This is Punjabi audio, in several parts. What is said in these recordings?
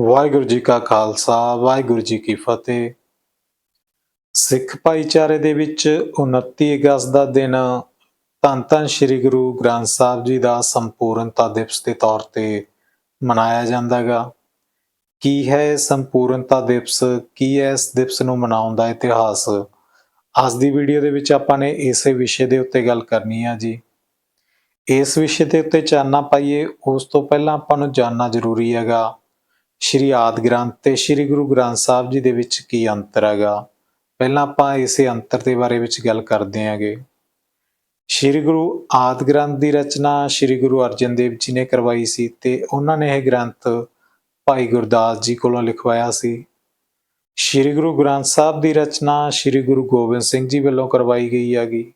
ਵਾਹਿਗੁਰੂ ਜੀ ਕਾ ਖਾਲਸਾ, ਵਾਹਿਗੁਰੂ ਜੀ ਕੀ ਫਤਿਹ। ਸਿੱਖ ਭਾਈਚਾਰੇ ਦੇ ਵਿੱਚ 29 ਅਗਸਤ ਦਾ ਦਿਨ ਧੰਨ ਧੰਨ ਸ੍ਰੀ ਗੁਰੂ ਗ੍ਰੰਥ ਸਾਹਿਬ ਜੀ ਦਾ ਸੰਪੂਰਨਤਾ ਦਿਵਸ ਦੇ ਤੌਰ ਤੇ ਮਨਾਇਆ ਜਾਂਦਾਗਾ ਕੀ ਹੈ ਇਹ ਸੰਪੂਰਨਤਾ ਦਿਵਸ? ਕੀ ਹੈ ਇਸ ਦਿਵਸ ਨੂੰ ਮਨਾਉਣ ਦਾ ਇਤਿਹਾਸ? ਅੱਜ ਦੀ ਵੀਡੀਓ ਦੇ ਵਿੱਚ ਆਪਾਂ ਨੇ ਇਸੇ ਵਿਸ਼ੇ ਦੇ ਉੱਤੇ ਗੱਲ ਕਰਨੀ ਆ ਜੀ। ਇਸ ਵਿਸ਼ੇ ਦੇ ਉੱਤੇ ਚਾਨਣਾ ਪਾਈਏ, ਉਸ ਤੋਂ ਪਹਿਲਾਂ ਆਪਾਂ ਨੂੰ ਜਾਨਣਾ ਜ਼ਰੂਰੀ ਹੈਗਾ। ਸ਼੍ਰੀ ਆਦ ਗ੍ਰੰਥ ਤੇ ਸ਼੍ਰੀ ਗੁਰੂ ਗ੍ਰੰਥ ਸਾਹਿਬ ਜੀ ਦੇ ਵਿੱਚ ਕੀ ਅੰਤਰ ਹੈਗਾ? ਪਹਿਲਾਂ ਆਪਾਂ ਇਸੇ ਅੰਤਰ ਦੇ ਬਾਰੇ ਵਿੱਚ ਗੱਲ ਕਰਦੇ ਹਾਂਗੇ। ਸ਼੍ਰੀ ਗੁਰੂ ਆਦ ਗ੍ਰੰਥ ਦੀ ਰਚਨਾ ਸ਼੍ਰੀ ਗੁਰੂ ਅਰਜਨ ਦੇਵ ਜੀ ਨੇ ਕਰਵਾਈ ਸੀ ਤੇ ਉਹਨਾਂ ਨੇ ਇਹ ਗ੍ਰੰਥ ਭਾਈ ਗੁਰਦਾਸ ਜੀ ਕੋਲੋਂ ਲਿਖਵਾਇਆ ਸੀ। ਸ਼੍ਰੀ ਗੁਰੂ ਗ੍ਰੰਥ ਸਾਹਿਬ ਦੀ ਰਚਨਾ ਸ਼੍ਰੀ ਗੁਰੂ ਗੋਬਿੰਦ ਸਿੰਘ ਜੀ ਵੱਲੋਂ ਕਰਵਾਈ ਗਈ ਹੈਗੀ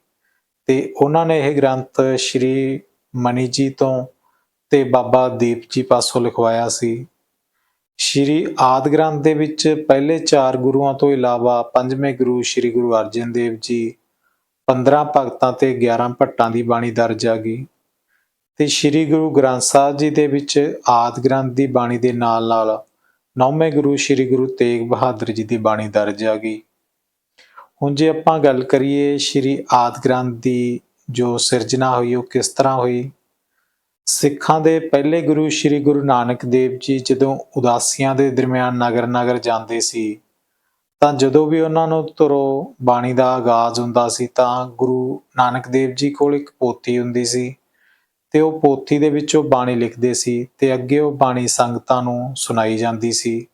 ਤੇ ਉਹਨਾਂ ਨੇ ਇਹ ਗ੍ਰੰਥ ਸ਼੍ਰੀ ਮਨੀ ਜੀ ਤੋਂ ਤੇ ਬਾਬਾ ਦੀਪ ਜੀ ਪਾਸੋਂ ਲਿਖਵਾਇਆ ਸੀ। ਸ਼੍ਰੀ ਆਦ ਗ੍ਰੰਥ ਦੇ ਵਿੱਚ ਪਹਿਲੇ ਚਾਰ ਗੁਰੂਆਂ ਤੋਂ ਇਲਾਵਾ ਪੰਜਵੇਂ ਗੁਰੂ ਸ਼੍ਰੀ ਗੁਰੂ ਅਰਜਨ ਦੇਵ ਜੀ 15 ਭਗਤਾਂ ਤੇ 11 ਭੱਟਾਂ ਦੀ ਬਾਣੀ ਦਰਜ ਆ ਗਈ ਤੇ ਸ਼੍ਰੀ ਗੁਰੂ ਗ੍ਰੰਥ ਸਾਹਿਬ ਜੀ ਦੇ ਵਿੱਚ ਆਦ ਗ੍ਰੰਥ ਦੀ ਬਾਣੀ ਦੇ ਨਾਲ ਨਾਲ ਨੌਵੇਂ ਗੁਰੂ ਸ਼੍ਰੀ ਗੁਰੂ ਤੇਗ ਬਹਾਦਰ ਜੀ ਦੀ ਬਾਣੀ ਦਰਜ ਆ ਗਈ। ਹੁਣ ਜੇ ਆਪਾਂ ਗੱਲ ਕਰੀਏ ਸ਼੍ਰੀ ਆਦ ਗ੍ਰੰਥ ਦੀ ਜੋ ਸਿਰਜਣਾ ਹੋਈ ਉਹ ਕਿਸ ਤਰ੍ਹਾਂ ਹੋਈ? ਸਿੱਖਾਂ ਦੇ ਪਹਿਲੇ ਗੁਰੂ ਸ੍ਰੀ ਗੁਰੂ ਨਾਨਕ ਦੇਵ ਜੀ ਜਦੋਂ ਉਦਾਸੀਆਂ ਦੇ ਦਰਮਿਆਨ ਨਗਰ ਨਗਰ ਜਾਂਦੇ ਸੀ, ਤਾਂ ਜਦੋਂ ਵੀ ਉਹਨਾਂ ਨੂੰ ਤੁਰੋ ਬਾਣੀ ਦਾ ਆਗਾਜ਼ ਹੁੰਦਾ ਸੀ, ਤਾਂ ਗੁਰੂ ਨਾਨਕ ਦੇਵ ਜੀ ਕੋਲ ਇੱਕ ਪੋਥੀ ਹੁੰਦੀ ਸੀ ਤੇ ਉਹ ਪੋਥੀ ਦੇ ਵਿੱਚ ਉਹ ਬਾਣੀ ਲਿਖਦੇ ਸੀ ਤੇ ਅੱਗੇ ਉਹ ਬਾਣੀ ਸੰਗਤਾਂ ਨੂੰ ਸੁਣਾਈ ਜਾਂਦੀ ਸੀ।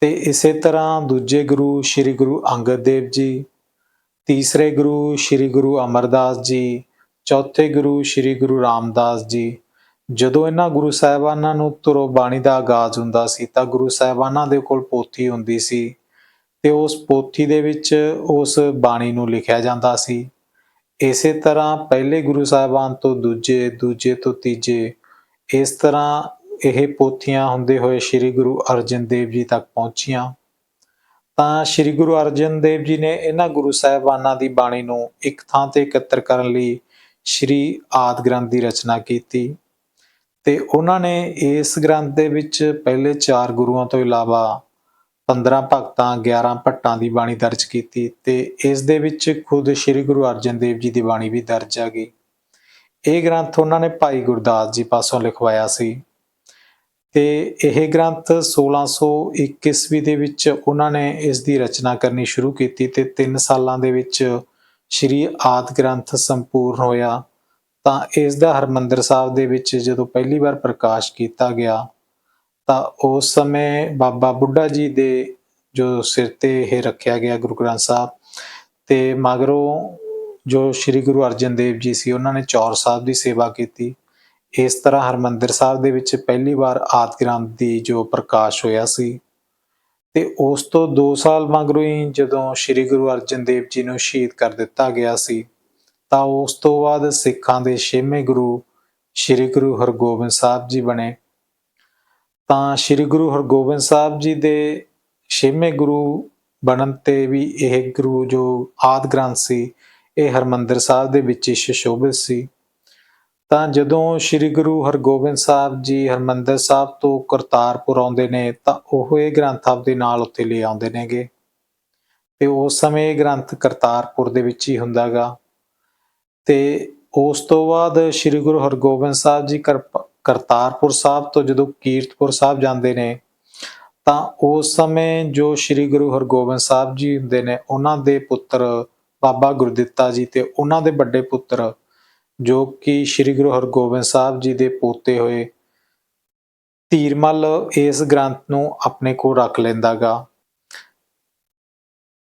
ਤੇ ਇਸੇ ਤਰ੍ਹਾਂ ਦੂਜੇ ਗੁਰੂ ਸ੍ਰੀ ਗੁਰੂ ਅੰਗਦ ਦੇਵ ਜੀ, ਤੀਸਰੇ ਗੁਰੂ ਸ੍ਰੀ ਗੁਰੂ ਅਮਰਦਾਸ ਜੀ, ਚੌਥੇ ਗੁਰੂ ਸ੍ਰੀ ਗੁਰੂ ਰਾਮਦਾਸ ਜੀ ਜਦੋਂ ਇਹਨਾਂ ਗੁਰੂ ਸਾਹਿਬਾਨਾਂ ਨੂੰ ਤੁਰੋ ਬਾਣੀ ਦਾ ਆਗਾਜ਼ ਹੁੰਦਾ ਸੀ, ਤਾਂ ਗੁਰੂ ਸਾਹਿਬਾਨਾਂ ਦੇ ਕੋਲ ਪੋਥੀ ਹੁੰਦੀ ਸੀ ਤੇ ਉਸ ਪੋਥੀ ਦੇ ਵਿੱਚ ਉਸ ਬਾਣੀ ਨੂੰ ਲਿਖਿਆ ਜਾਂਦਾ ਸੀ। ਇਸੇ ਤਰ੍ਹਾਂ ਪਹਿਲੇ ਗੁਰੂ ਸਾਹਿਬਾਨ ਤੋਂ ਦੂਜੇ ਦੂਜੇ ਤੋਂ ਤੀਜੇ, ਇਸ ਤਰ੍ਹਾਂ ਇਹ ਪੋਥੀਆਂ ਹੁੰਦੇ ਹੋਏ ਸ੍ਰੀ ਗੁਰੂ ਅਰਜਨ ਦੇਵ ਜੀ ਤੱਕ ਪਹੁੰਚੀਆਂ। ਤਾਂ ਸ੍ਰੀ ਗੁਰੂ ਅਰਜਨ ਦੇਵ ਜੀ ਨੇ ਇਹਨਾਂ ਗੁਰੂ ਸਾਹਿਬਾਨਾਂ ਦੀ ਬਾਣੀ ਨੂੰ ਇੱਕ ਥਾਂ ਤੇ ਇਕੱਤਰ ਕਰਨ ਲਈ ਸ੍ਰੀ ਆਦਿ ਗ੍ਰੰਥ ਦੀ ਰਚਨਾ ਕੀਤੀ। ਤੇ ਉਹਨਾਂ ਨੇ ਇਸ ਗ੍ਰੰਥ ਦੇ ਵਿੱਚ ਪਹਿਲੇ 4 ਗੁਰੂਆਂ ਤੋਂ ਇਲਾਵਾ 15 ਭਗਤਾਂ 11 ਭੱਟਾਂ ਦੀ ਬਾਣੀ ਦਰਜ ਕੀਤੀ ਤੇ ਇਸ ਦੇ ਵਿੱਚ ਖੁਦ ਸ੍ਰੀ ਗੁਰੂ ਅਰਜਨ ਦੇਵ ਜੀ ਦੀ ਬਾਣੀ ਵੀ ਦਰਜ ਆ ਗਈ। ਇਹ ਗ੍ਰੰਥ ਉਹਨਾਂ ਨੇ ਭਾਈ ਗੁਰਦਾਸ ਜੀ ਪਾਸੋਂ ਲਿਖਵਾਇਆ ਸੀ ਤੇ ਇਹ ਗ੍ਰੰਥ 1621 ਈਸਵੀ ਦੇ ਵਿੱਚ ਉਹਨਾਂ ਨੇ ਇਸ ਦੀ ਰਚਨਾ ਕਰਨੀ ਸ਼ੁਰੂ ਕੀਤੀ ਤੇ 3 ਸਾਲਾਂ ਦੇ ਵਿੱਚ ਸ੍ਰੀ ਆਦ ਗ੍ਰੰਥ ਸੰਪੂਰਨ ਹੋਇਆ। ਤਾਂ ਇਸ ਦਾ ਹਰਮੰਦਰ ਸਾਹਿਬ ਦੇ ਵਿੱਚ ਜਦੋਂ ਪਹਿਲੀ ਵਾਰ ਪ੍ਰਕਾਸ਼ ਕੀਤਾ ਗਿਆ, ਤਾਂ ਉਸ ਸਮੇਂ ਬਾਬਾ ਬੁੱਢਾ ਜੀ ਦੇ ਜੋ ਸਿਰ ਤੇ ਇਹ ਰੱਖਿਆ ਗਿਆ ਗੁਰੂ ਗ੍ਰੰਥ ਸਾਹਿਬ ਤੇ ਮਗਰੋਂ ਜੋ ਸ੍ਰੀ ਗੁਰੂ ਅਰਜਨ ਦੇਵ ਜੀ ਸੀ, ਉਹਨਾਂ ਨੇ ਚੌਰ ਸਾਹਿਬ ਦੀ ਸੇਵਾ ਕੀਤੀ। ਇਸ ਤਰ੍ਹਾਂ ਹਰਮੰਦਰ ਸਾਹਿਬ ਦੇ ਵਿੱਚ ਪਹਿਲੀ ਵਾਰ ਆਦ ਗ੍ਰੰਥ ਦੀ ਜੋ ਪ੍ਰਕਾਸ਼ ਹੋਇਆ ਸੀ। ਤੇ ਉਸ ਤੋਂ 2 ਸਾਲ ਮਗਰੋਂ ਹੀ ਜਦੋਂ ਸ੍ਰੀ ਗੁਰੂ ਅਰਜਨ ਦੇਵ ਜੀ ਨੂੰ ਸ਼ਹੀਦ ਕਰ ਦਿੱਤਾ ਗਿਆ ਸੀ ਤਾਂ ਉਸ ਤੋਂ ਬਾਅਦ ਸਿੱਖਾਂ ਦੇ ਛੇਵੇਂ ਗੁਰੂ ਸ੍ਰੀ ਗੁਰੂ ਹਰਗੋਬਿੰਦ ਸਾਹਿਬ ਜੀ ਬਣੇ। ਤਾਂ ਸ੍ਰੀ ਗੁਰੂ ਹਰਗੋਬਿੰਦ ਸਾਹਿਬ ਜੀ ਦੇ ਛੇਵੇਂ ਗੁਰੂ ਬਣਨ ਤੇ ਵੀ ਇਹ ਗੁਰੂ ਜੋ ਆਦ ਗ੍ਰੰਥ ਸੀ, ਇਹ ਹਰਮੰਦਰ ਸਾਹਿਬ ਦੇ ਵਿੱਚ ਹੀ ਸੁਸ਼ੋਭਿਤ ਸੀ। ਤਾਂ ਜਦੋਂ ਸ੍ਰੀ ਗੁਰੂ ਹਰਗੋਬਿੰਦ ਸਾਹਿਬ ਜੀ ਹਰਮੰਦਰ ਸਾਹਿਬ ਤੋਂ ਕਰਤਾਰਪੁਰ ਆਉਂਦੇ ਨੇ, ਤਾਂ ਉਹ ਇਹ ਗ੍ਰੰਥ ਆਪਦੇ ਨਾਲ ਉੱਥੇ ਲੈ ਆਉਂਦੇ ਨੇਗੇ। ਤੇ ਉਸ ਸਮੇਂ ਇਹ ਗ੍ਰੰਥ ਕਰਤਾਰਪੁਰ ਦੇ ਵਿੱਚ ਹੀ ਹੁੰਦਾਗਾ ਤੇ ਉਸ ਤੋਂ ਬਾਅਦ ਸ੍ਰੀ ਗੁਰੂ ਹਰਗੋਬਿੰਦ ਸਾਹਿਬ ਜੀ ਕਰਪ- ਕਰਤਾਰਪੁਰ ਸਾਹਿਬ ਤੋਂ ਜਦੋਂ ਕੀਰਤਪੁਰ ਸਾਹਿਬ ਜਾਂਦੇ ਨੇ, ਤਾਂ ਉਸ ਸਮੇਂ ਜੋ ਸ੍ਰੀ ਗੁਰੂ ਹਰਗੋਬਿੰਦ ਸਾਹਿਬ ਜੀ ਹੁੰਦੇ ਨੇ, ਉਹਨਾਂ ਦੇ ਪੁੱਤਰ ਬਾਬਾ ਗੁਰਦਿੱਤਾ ਜੀ ਤੇ ਉਹਨਾਂ ਦੇ ਵੱਡੇ ਪੁੱਤਰ, ਜੋ ਕਿ ਸ੍ਰੀ ਗੁਰੂ ਹਰਗੋਬਿੰਦ ਸਾਹਿਬ ਜੀ ਦੇ ਪੋਤੇ ਹੋਏ, ਤੀਰਮਲ ਇਸ ਗ੍ਰੰਥ ਨੂੰ ਆਪਣੇ ਕੋਲ ਰੱਖ ਲੈਂਦਾਗਾ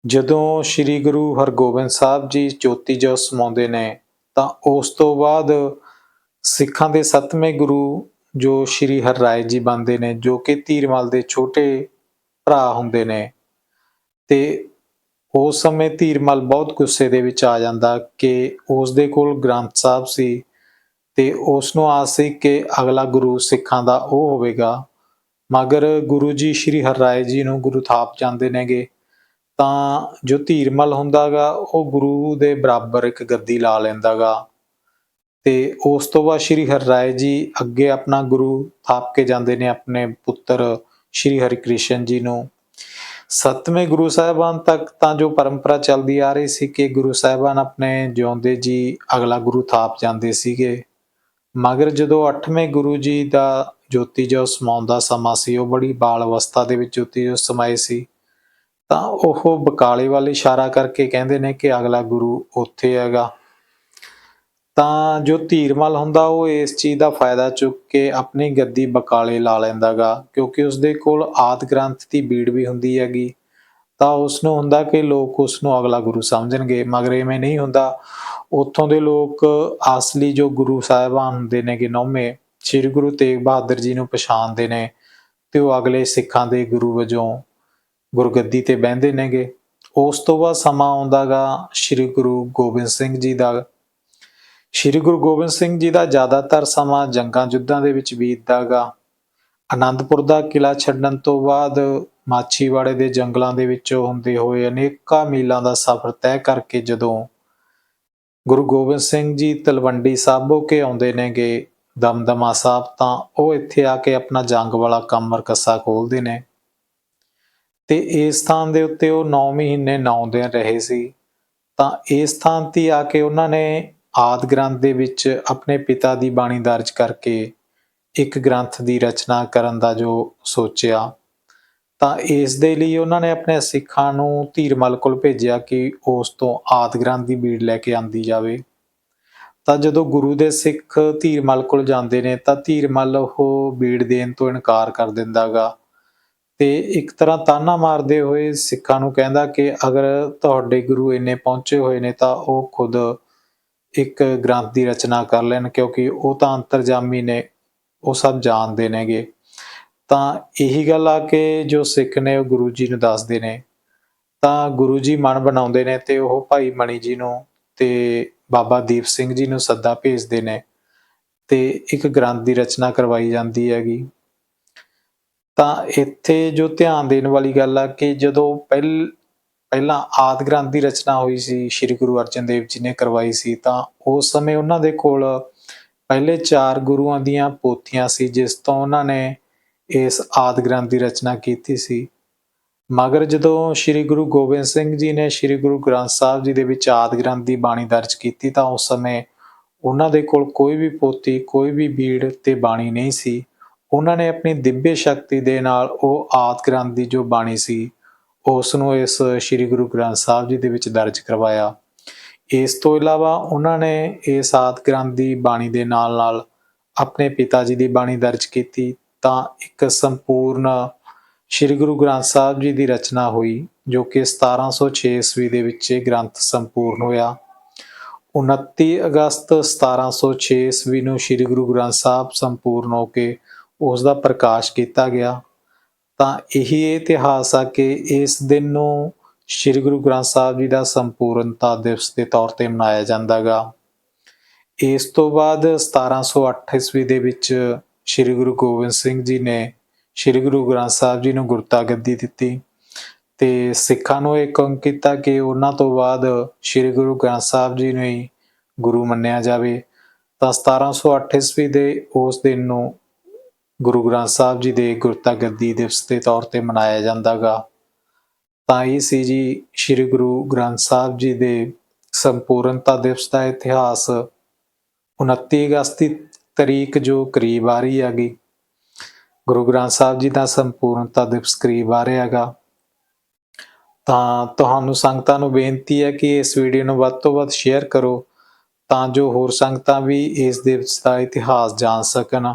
ਜਦੋਂ ਸ੍ਰੀ ਗੁਰੂ ਹਰਗੋਬਿੰਦ ਸਾਹਿਬ ਜੀ ਜੋਤੀ ਜੋ ਸਮਾਉਂਦੇ ਨੇ ਤਾਂ ਉਸ ਤੋਂ ਬਾਅਦ ਸਿੱਖਾਂ ਦੇ ਸੱਤਵੇਂ ਗੁਰੂ ਜੋ ਸ੍ਰੀ ਹਰਿਰਾਏ ਜੀ ਬਣਦੇ ਨੇ, ਜੋ ਕਿ ਧੀਰਮਲ ਦੇ ਛੋਟੇ ਭਰਾ ਹੁੰਦੇ ਨੇ। ਤੇ ਉਸ ਸਮੇਂ ਧੀਰਮਲ ਬਹੁਤ ਗੁੱਸੇ ਦੇ ਵਿੱਚ ਆ ਜਾਂਦਾ ਕਿ ਉਸ ਦੇ ਕੋਲ ਗ੍ਰੰਥ ਸਾਹਿਬ ਸੀ ਤੇ ਉਸ ਨੂੰ ਆਸ ਸੀ ਕਿ ਅਗਲਾ ਗੁਰੂ ਸਿੱਖਾਂ ਦਾ ਉਹ ਹੋਵੇਗਾ। ਮਗਰ ਗੁਰੂ ਜੀ ਸ੍ਰੀ ਹਰਰਾਏ ਜੀ ਨੂੰ ਗੁਰੂ ਥਾਪ ਜਾਂਦੇ ਨੇਗੇ। ਤਾਂ ਜੋ ਧੀਰਮਲ ਹੁੰਦਾਗਾ, ਉਹ ਗੁਰੂ ਦੇ ਬਰਾਬਰ ਇੱਕ ਗੱਦੀ ਲਾ ਲੈਂਦਾਗਾ। ਤੇ ਉਸ ਤੋਂ ਬਾਅਦ ਸ੍ਰੀ ਹਰਿਰਾਏ ਜੀ ਅੱਗੇ ਆਪਣਾ ਗੁਰੂ ਥਾਪ ਕੇ ਜਾਂਦੇ ਨੇ ਆਪਣੇ ਪੁੱਤਰ ਸ਼੍ਰੀ ਹਰਿਕ੍ਰਿਸ਼ਨ ਜੀ ਨੂੰ। ਸੱਤਵੇਂ ਗੁਰੂ ਸਾਹਿਬਾਨ ਤੱਕ ਤਾਂ ਜੋ ਪਰੰਪਰਾ ਚੱਲਦੀ ਆ ਰਹੀ ਸੀ ਕਿ ਗੁਰੂ ਸਾਹਿਬਾਨ ਆਪਣੇ ਜਿਉਂਦੇ ਜੀ ਅਗਲਾ ਗੁਰੂ ਥਾਪ ਜਾਂਦੇ ਸੀਗੇ। ਮਗਰ ਜਦੋਂ 8ਵੇਂ ਗੁਰੂ ਜੀ ਦਾ ਜੋਤੀ ਜੋ ਸਮਾਉਂਦਾ ਸਮਾਂ ਸੀ, ਉਹ ਬੜੀ ਬਾਲ ਅਵਸਥਾ ਦੇ ਵਿੱਚ ਜੋਤੀ ਜੋ ਸਮਾਏ ਸੀ। ਤਾਂ ਉਹ ਬਕਾਲੇ ਵੱਲ ਇਸ਼ਾਰਾ ਕਰਕੇ ਕਹਿੰਦੇ ਨੇ ਕਿ ਅਗਲਾ ਗੁਰੂ ਉੱਥੇ ਹੈਗਾ। ਤਾਂ ਜੋ ਧੀਰਮਲ ਹੁੰਦਾ, ਉਹ ਇਸ ਚੀਜ਼ ਦਾ ਫਾਇਦਾ ਚੁੱਕ ਕੇ ਆਪਣੀ ਗੱਦੀ ਬਕਾਲੇ ਲਾ ਲੈਂਦਾਗਾ, ਕਿਉਂਕਿ ਉਸਦੇ ਕੋਲ ਆਦ ਗ੍ਰੰਥ ਦੀ ਬੀੜ ਵੀ ਹੁੰਦੀ ਹੈਗੀ। ਤਾਂ ਉਸ ਨੂੰ ਹੁੰਦਾ ਕਿ ਲੋਕ ਉਸ ਨੂੰ ਅਗਲਾ ਗੁਰੂ ਸਮਝਣਗੇ, ਮਗਰ ਐਵੇਂ ਨਹੀਂ ਹੁੰਦਾ। ਉੱਥੋਂ ਦੇ ਲੋਕ ਅਸਲੀ ਜੋ ਗੁਰੂ ਸਾਹਿਬਾਨ ਹੁੰਦੇ ਨੇ ਕਿ ਨੌਵੇਂ, ਸ੍ਰੀ ਗੁਰੂ ਤੇਗ ਬਹਾਦਰ ਜੀ ਨੂੰ ਪਛਾਣਦੇ ਨੇ ਤੇ ਉਹ ਅਗਲੇ ਸਿੱਖਾਂ ਦੇ ਗੁਰੂ ਵਜੋਂ ਗੁਰਗੱਦੀ ਤੇ ਬਹਿੰਦੇ ਨੇਗੇ। ਉਸ ਤੋਂ ਬਾਅਦ ਸਮਾਂ ਆਉਂਦਾਗਾ ਸ੍ਰੀ ਗੁਰੂ ਗੋਬਿੰਦ ਸਿੰਘ ਜੀ ਦਾ। ਸ੍ਰੀ ਗੁਰੂ ਗੋਬਿੰਦ ਸਿੰਘ ਜੀ ਦਾ ਜ਼ਿਆਦਾਤਰ ਸਮਾਂ ਜੰਗਾਂ ਯੁੱਧਾਂ ਦੇ ਵਿੱਚ ਬੀਤਦਾਗਾ। ਆਨੰਦਪੁਰ ਦਾ ਕਿਲਾ ਛੱਡਣ ਤੋਂ ਬਾਅਦ ਮਾਛੀਵਾੜੇ ਦੇ ਜੰਗਲਾਂ ਦੇ ਵਿੱਚੋਂ ਹੁੰਦੇ ਹੋਏ ਅਨੇਕਾਂ ਮੀਲਾਂ ਦਾ ਸਫ਼ਰ ਤੈਅ ਕਰਕੇ ਜਦੋਂ ਗੁਰੂ ਗੋਬਿੰਦ ਸਿੰਘ ਜੀ ਤਲਵੰਡੀ ਸਾਬੋ ਕੇ ਆਉਂਦੇ ਨੇਗੇ, ਦਮਦਮਾ ਸਾਹਿਬ, ਤਾਂ ਉਹ ਇੱਥੇ ਆ ਕੇ ਆਪਣਾ ਜੰਗ ਵਾਲਾ ਕੰਮ ਰਕੱਸਾ ਖੋਲਦੇ ਨੇ। ਤੇ ਇਸ ਸਥਾਨ ਦੇ ਉੱਤੇ ਉਹ 9 ਮਹੀਨੇ 9 ਦਿਨ ਰਹੇ ਸੀ। ਤਾਂ ਇਸ ਸਥਾਨ ਤੇ ਆ ਕੇ ਉਹਨਾਂ ਨੇ ਆਦ ਗ੍ਰੰਥ ਦੇ ਵਿੱਚ ਆਪਣੇ ਪਿਤਾ ਦੀ ਬਾਣੀ ਦਰਜ ਕਰਕੇ ਇੱਕ ਗ੍ਰੰਥ ਦੀ ਰਚਨਾ ਕਰਨ ਦਾ ਜੋ ਸੋਚਿਆ। ਤਾਂ ਇਸ ਦੇ ਲਈ ਉਹਨਾਂ ਨੇ ਆਪਣੇ ਸਿੱਖਾਂ ਨੂੰ ਧੀਰਮਲ ਕੋਲ ਭੇਜਿਆ ਕਿ ਉਸ ਤੋਂ ਆਦ ਗ੍ਰੰਥ ਦੀ ਬੀੜ ਲੈ ਕੇ ਆਂਦੀ ਜਾਵੇ। ਤਾਂ ਜਦੋਂ ਗੁਰੂ ਦੇ ਸਿੱਖ ਧੀਰਮਲ ਕੋਲ ਜਾਂਦੇ ਨੇ ਤਾਂ ਧੀਰਮਲ ਉਹ ਬੀੜ ਦੇਣ ਤੋਂ ਇਨਕਾਰ ਕਰ ਦਿੰਦਾਗਾ ਤੇ ਇੱਕ ਤਰ੍ਹਾਂ ਤਾਨਾ ਮਾਰਦੇ ਹੋਏ ਸਿੱਖਾਂ ਨੂੰ ਕਹਿੰਦਾ ਕਿ ਅਗਰ ਤੁਹਾਡੇ ਗੁਰੂ ਇੰਨੇ ਪਹੁੰਚੇ ਹੋਏ ਨੇ ਤਾਂ ਉਹ ਖੁਦ ਇੱਕ ਗ੍ਰੰਥ ਦੀ ਰਚਨਾ ਕਰ ਲੈਣ, ਕਿਉਂਕਿ ਉਹ ਤਾਂ ਅੰਤਰਜਾਮੀ ਨੇ, ਉਹ ਸਭ ਜਾਣਦੇ ਨੇਗੇ। ਤਾਂ ਇਹੀ ਗੱਲ ਆ ਕਿ ਜੋ ਸਿੱਖ ਨੇ, ਉਹ ਗੁਰੂ ਜੀ ਨੂੰ ਦੱਸਦੇ ਨੇ। ਤਾਂ ਗੁਰੂ ਜੀ ਮਨ ਬਣਾਉਂਦੇ ਨੇ ਤੇ ਉਹ ਭਾਈ ਮਣੀ ਜੀ ਨੂੰ ਤੇ ਬਾਬਾ ਦੀਪ ਸਿੰਘ ਜੀ ਨੂੰ ਸੱਦਾ ਭੇਜਦੇ ਨੇ ਤੇ ਇੱਕ ਗ੍ਰੰਥ ਦੀ ਰਚਨਾ ਕਰਵਾਈ ਜਾਂਦੀ ਹੈਗੀ। ਤਾਂ ਇੱਥੇ ਜੋ ਧਿਆਨ ਦੇਣ ਵਾਲੀ ਗੱਲ ਆ ਕਿ ਜਦੋਂ ਪਹਿਲ, ਪਹਿਲਾਂ ਆਦਿ ਗ੍ਰੰਥ ਦੀ ਰਚਨਾ ਹੋਈ ਸੀ, ਸ੍ਰੀ ਗੁਰੂ ਅਰਜਨ ਦੇਵ ਜੀ ਨੇ ਕਰਵਾਈ ਸੀ, ਤਾਂ ਉਸ ਸਮੇਂ ਉਹਨਾਂ ਦੇ ਕੋਲ ਪਹਿਲੇ ਚਾਰ ਗੁਰੂਆਂ ਦੀਆਂ ਪੋਥੀਆਂ ਸੀ, ਜਿਸ ਤੋਂ ਉਹਨਾਂ ਨੇ ਇਸ ਆਦਿ ਗ੍ਰੰਥ ਦੀ ਰਚਨਾ ਕੀਤੀ ਸੀ। ਮਗਰ ਜਦੋਂ ਸ੍ਰੀ ਗੁਰੂ ਗੋਬਿੰਦ ਸਿੰਘ ਜੀ ਨੇ ਸ੍ਰੀ ਗੁਰੂ ਗ੍ਰੰਥ ਸਾਹਿਬ ਜੀ ਦੇ ਵਿੱਚ ਆਦਿ ਗ੍ਰੰਥ ਦੀ ਬਾਣੀ ਦਰਜ ਕੀਤੀ, ਤਾਂ ਉਸ ਸਮੇਂ ਉਹਨਾਂ ਦੇ ਕੋਲ ਕੋਈ ਵੀ ਪੋਥੀ, ਕੋਈ ਵੀ ਬੀੜ ਤੇ ਬਾਣੀ ਨਹੀਂ ਸੀ। ਉਹਨਾਂ ਨੇ ਆਪਣੀ ਦਿव्य ਸ਼ਕਤੀ ਦੇ ਨਾਲ ਉਹ ਆਦ ਗ੍ਰੰਥ ਦੀ ਜੋ ਬਾਣੀ ਸੀ ਉਸ ਨੂੰ ਇਸ ਸ੍ਰੀ ਗੁਰੂ ਗ੍ਰੰਥ ਸਾਹਿਬ ਜੀ ਦੇ ਵਿੱਚ ਦਰਜ ਕਰਵਾਇਆ। ਇਸ ਤੋਂ ਇਲਾਵਾ ਉਹਨਾਂ ਨੇ ਇਸ ਆਦ ਗ੍ਰੰਥ ਦੀ ਬਾਣੀ ਦੇ ਨਾਲ ਨਾਲ ਆਪਣੇ ਪਿਤਾ ਜੀ ਦੀ ਬਾਣੀ ਦਰਜ ਕੀਤੀ ਤਾਂ ਇੱਕ ਸੰਪੂਰਨ ਸ੍ਰੀ ਗੁਰੂ ਗ੍ਰੰਥ ਸਾਹਿਬ ਜੀ ਦੀ ਰਚਨਾ ਹੋਈ, ਜੋ ਕਿ 1706 ਈਸਵੀ ਦੇ ਵਿੱਚ ਇਹ ਗ੍ਰੰਥ ਸੰਪੂਰਨ ਹੋਇਆ। 29 ਅਗਸਤ 1706 ਈਸਵੀ ਨੂੰ ਸ੍ਰੀ ਗੁਰੂ ਗ੍ਰੰਥ ਸਾਹਿਬ ਸੰਪੂਰਨ ਹੋ ਕੇ ਉਸ ਦਾ ਪ੍ਰਕਾਸ਼ ਕੀਤਾ ਗਿਆ। ਤਾਂ ਇਹੀ ਇਤਿਹਾਸ ਆ ਕਿ ਇਸ ਦਿਨ ਨੂੰ ਸ੍ਰੀ ਗੁਰੂ ਗ੍ਰੰਥ ਸਾਹਿਬ ਜੀ ਦਾ ਸੰਪੂਰਨਤਾ ਦਿਵਸ ਦੇ ਤੌਰ ਤੇ ਮਨਾਇਆ ਜਾਂਦਾਗਾ ਇਸ ਤੋਂ ਬਾਅਦ 1708 ਈਸਵੀ ਦੇ ਵਿੱਚ ਸ੍ਰੀ ਗੁਰੂ ਗੋਬਿੰਦ ਸਿੰਘ ਜੀ ਨੇ ਸ੍ਰੀ ਗੁਰੂ ਗ੍ਰੰਥ ਸਾਹਿਬ ਜੀ ਨੂੰ ਗੁਰਤਾ ਗੱਦੀ ਦਿੱਤੀ ਤੇ ਸਿੱਖਾਂ ਨੂੰ ਇਹ ਕੰਮ ਕੀਤਾ ਕਿ ਉਹਨਾਂ ਤੋਂ ਬਾਅਦ ਸ੍ਰੀ ਗੁਰੂ ਗ੍ਰੰਥ ਸਾਹਿਬ ਜੀ ਨੂੰ ਹੀ ਗੁਰੂ ਮੰਨਿਆ ਜਾਵੇ। ਤਾਂ 1708 ਈਸਵੀ ਦੇ ਉਸ ਦਿਨ ਨੂੰ ਗੁਰੂ ਗ੍ਰੰਥ ਸਾਹਿਬ ਜੀ ਦੇ ਗੁਰਤਾ ਗੱਦੀ ਦਿਵਸ ਦੇ ਤੌਰ ਤੇ ਮਨਾਇਆ ਜਾਂਦਾਗਾ। ਤਾਂ ਇਹ ਸੀ ਜੀ ਸ੍ਰੀ ਗੁਰੂ ਗ੍ਰੰਥ ਸਾਹਿਬ ਜੀ ਦੇ ਸੰਪੂਰਨਤਾ ਦਿਵਸ ਦਾ ਇਤਿਹਾਸ। 29 ਅਗਸਤ ਦੀ ਤਰੀਕ ਜੋ ਕਰੀਬ ਆ ਰਹੀ ਹੈਗੀ। ਗੁਰੂ ਗ੍ਰੰਥ ਸਾਹਿਬ ਜੀ ਦਾ ਸੰਪੂਰਨਤਾ ਦਿਵਸ ਕਰੀਬ ਆ ਰਿਹਾ ਹੈਗਾ। ਤਾਂ ਤੁਹਾਨੂੰ ਸੰਗਤਾਂ ਨੂੰ ਬੇਨਤੀ ਹੈ ਕਿ ਇਸ ਵੀਡੀਓ ਨੂੰ ਵੱਧ ਤੋਂ ਵੱਧ ਸ਼ੇਅਰ ਕਰੋ ਤਾਂ ਜੋ ਹੋਰ ਸੰਗਤਾਂ ਵੀ ਇਸ ਦਿਵਸ ਦਾ ਇਤਿਹਾਸ ਜਾਣ ਸਕਣ।